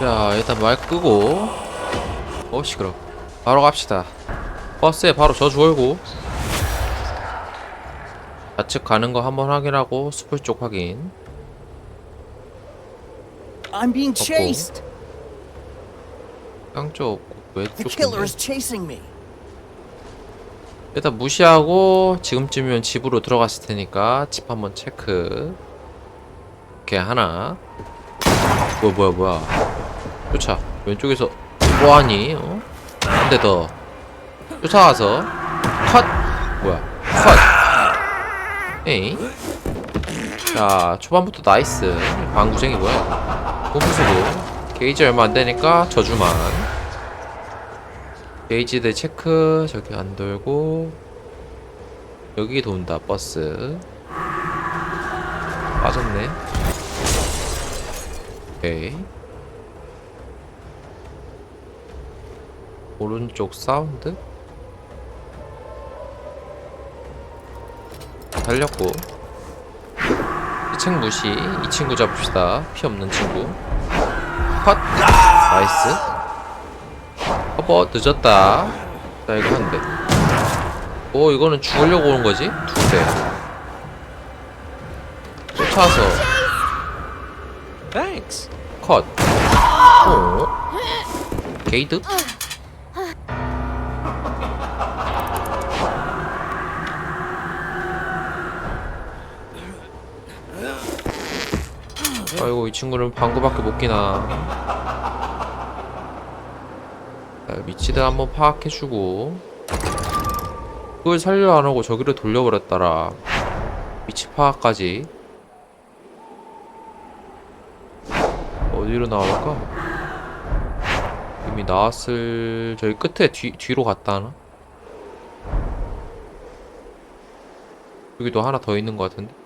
자 일단 마이크 끄고. 어 시끄러. 바로 갑시다. 버스에 바로 저주 걸고. 좌측 가는 거 한번 확인하고 수풀 쪽 확인. I'm being chased. 양쪽 The 왼쪽 killer is chasing me. 일단 무시하고 지금쯤이면 집으로 들어갔을 테니까 집 한번 체크. 오케이 하나. 뭐야 뭐야 뭐야 쫓아 왼쪽에서 뭐하니 어? 한 대 더. 쫓아가서 컷. 뭐야? 컷. 에이. 자 초반부터 나이스. 방구쟁이 뭐야 공부수고. 게이지 얼마 안 되니까 저주만. 게이지들 체크. 저기 안 돌고. 여기 돈다 버스. 빠졌네. 오케이 오른쪽 사운드? 달렸고. 이 친구 무시 이 친구 잡읍시다. 피 없는 친구. 컷! 나이스. 허버 늦었다. 자 이거 한대. 오 이거는 죽으려고 오는 거지? 두대. 쫓아서. 컷. 오. 게이드 아이고 이 친구는 방구밖에 못 끼나. 자, 위치들 한번 파악해주고. 그걸 살려 안 하고 저기로 돌려버렸더라. 위치 파악까지. 어디로 나올까? 이미 나왔을 저기 끝에 뒤, 뒤로 갔다 하나? 여기도 하나 더 있는 것 같은데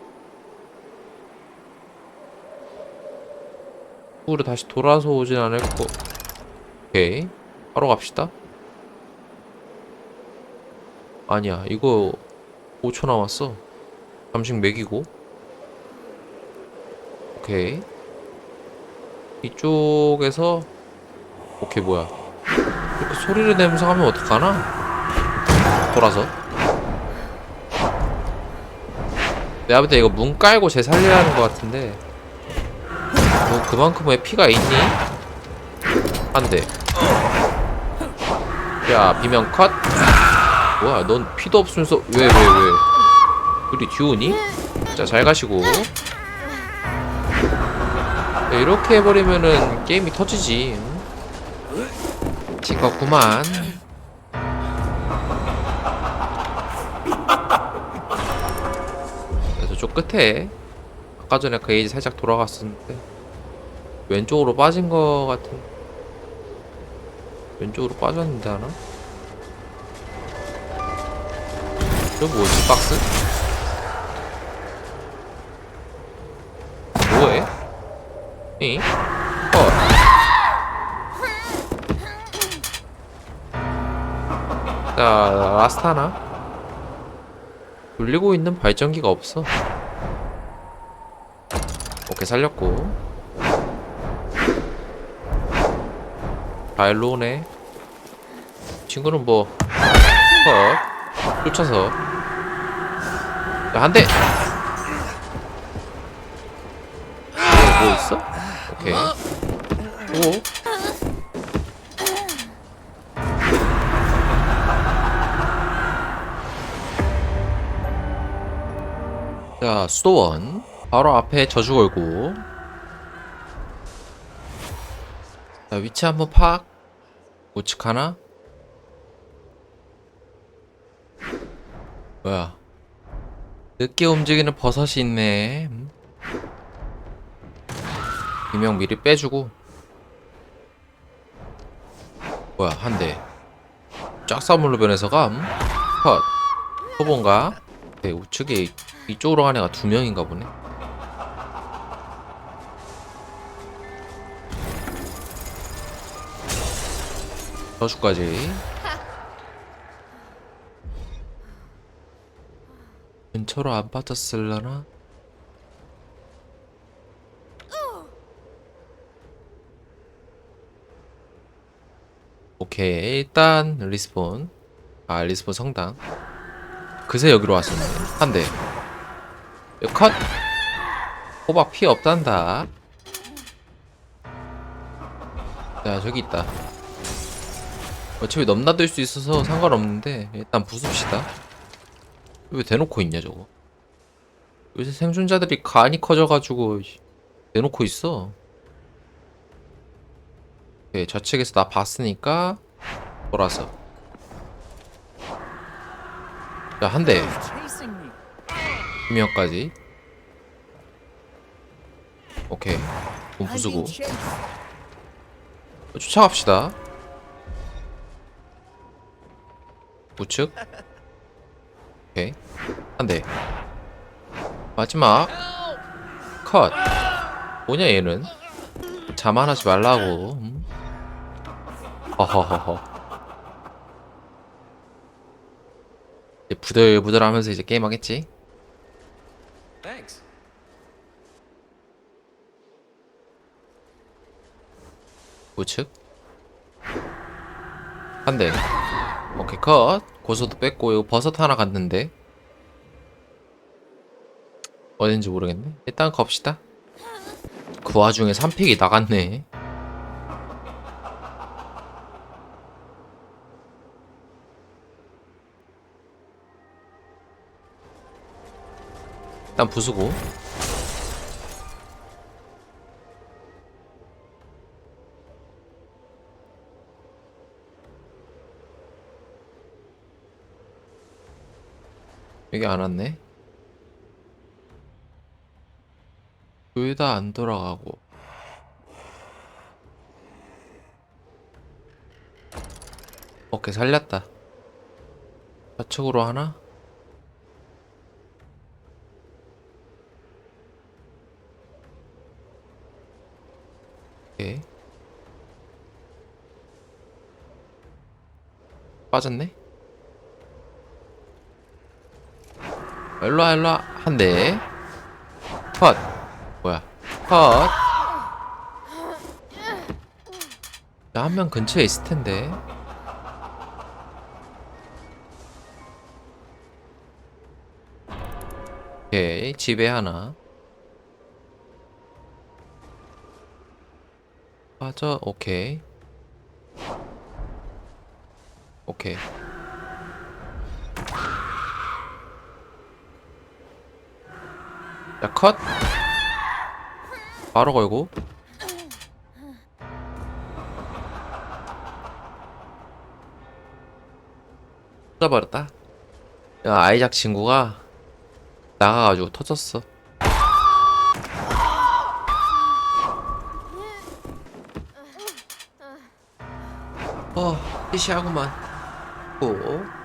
으로 다시 돌아서 오진 않을 거. 오케이. 바로 갑시다. 아니야 이거 5초 남았어. 잠식 먹이고. 오케이. 이쪽에서 오케이 뭐야. 이렇게 소리를 내면서 하면 어떡하나? 돌아서. 내가 볼때 이거 문 깔고 쟤 살려야 하는 것 같은데 너 그만큼의 피가 있니? 한대. 야 비명 컷. 뭐야 넌 피도 없으면서 왜 왜 왜? 우리 듀오니? 자 잘 가시고. 야, 이렇게 해버리면은 게임이 터지지. 응? 찍었구만. 그래서 저 끝에. 아까 전에 그 에이지 살짝 돌아갔었는데 왼쪽으로 빠진 거 같은 왼쪽으로 빠졌는데 하나? 저 뭐지 박스? 뭐해? 이? 어. 자, 라스트 하나. 돌리고 있는 발전기가 없어. 오케이, 살렸고. 잘 오네. 친구는 뭐, 컷. 쫓아서. 야, 한 대! 뭐, 뭐 있어? 오케이. 오. 자, 수도원. 바로 앞에 저주 걸고. 자, 위치 한번 파악. 우측 하나? 뭐야? 늦게 움직이는 버섯이 있네. 음. 비명 미리 빼주고. 뭐야, 한 대. 짝사물로 변해서 감. 컷. 초본가? 네, 우측에 이- 이쪽으로 간 애가 두 명인가 보네. 저주까지. 근처로 안 빠졌을라나? 오케이 일단 리스폰. 아 리스폰 성당. 그새 여기로 왔었네. 한대. 컷! 호박 피 없단다. 야 저기 있다 어차피 넘나들 수 있어서 상관없는데 일단 부숩시다. 왜 대놓고 있냐 저거? 요새 생존자들이 간이 커져가지고 대놓고 있어. 오케이 저측에서 나 봤으니까 돌아서. 자 한대. 두명까지. 오케이. 돈 부수고. 쫓아갑시다 우측? 오케이. 한대. 마지막. 컷. 뭐냐 얘는? 자만하지 말라고. 음? 허허허허. 이제 부들부들 하면서 이제 게임하겠지. 우측? 한대 오케이 컷. 고소도 뺐고 이거 버섯 하나 갔는데. 어딘지 모르겠네. 일단 겁시다. 그 와중에 3픽이 나갔네. 일단 부수고 여기 안 왔네. 둘 다 안 돌아가고. 오케이, 살렸다. 좌측으로 하나? 오케이. 빠졌네? 일로와 일로와. 한대. 컷. 뭐야? 컷. 한명 근처에 있을 텐데. 오케이 집에 하나. 빠져 오케이. 오케이 자, 컷. 바로 걸고. 쏟아버렸다. 야, 아이작 친구가 나가가지고 터졌어. 어, 시시하구만. 오.